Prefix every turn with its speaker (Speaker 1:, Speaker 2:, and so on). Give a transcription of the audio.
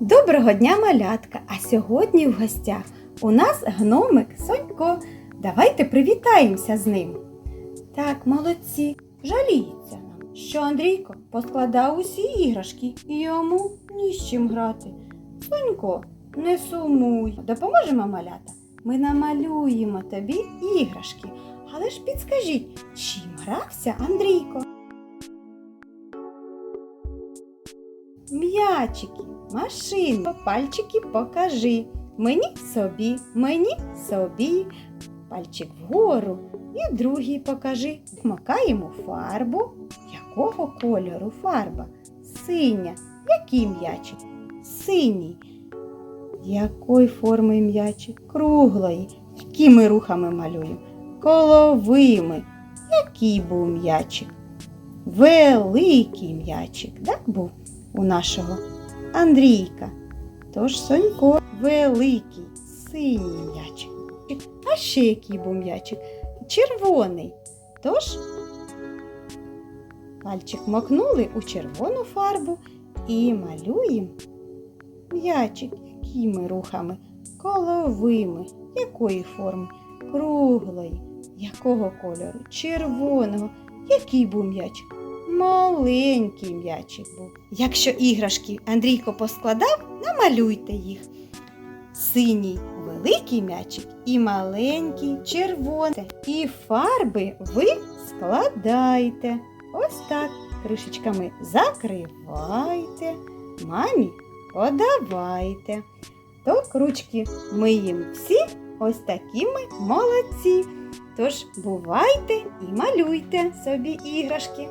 Speaker 1: Доброго дня, малятка! А сьогодні в гостях у нас гномик Сонько. Давайте привітаємося з ним. Так, молодці, жаліється нам, що Андрійко поскладав усі іграшки і йому ні з чим грати. Сонько, не сумуй. Допоможемо малята. Ми намалюємо тобі іграшки. Але ж підскажіть, чим грався Андрійко? М'ячики, машини, пальчики покажи. Мені собі, мені собі. Пальчик вгору і другий покажи. Вмикаємо фарбу. Якого кольору фарба? Синя. Який м'ячик? Синій. Якої форми м'ячик? Круглої. Якими рухами малюємо? Коловими. Який був м'ячик? Великий м'ячик, так був у нашого Андрійка. Тож Сонько великий, синій м'ячик. А ще який був м'ячик? Червоний. Тож пальчик макнули у червону фарбу і малюємо м'ячик, якими рухами? Коловими. Якої форми? Круглої. Якого кольору? Червоного. Який був м'ячик? Маленький м'ячик був. Якщо іграшки Андрійко поскладав, намалюйте їх. Синій великий м'ячик і маленький червоний. І фарби ви складайте. Ось так. Кришечками закривайте, мамі подавайте. То ручки миємо всі ось такі ми молодці. Тож бувайте і малюйте собі іграшки.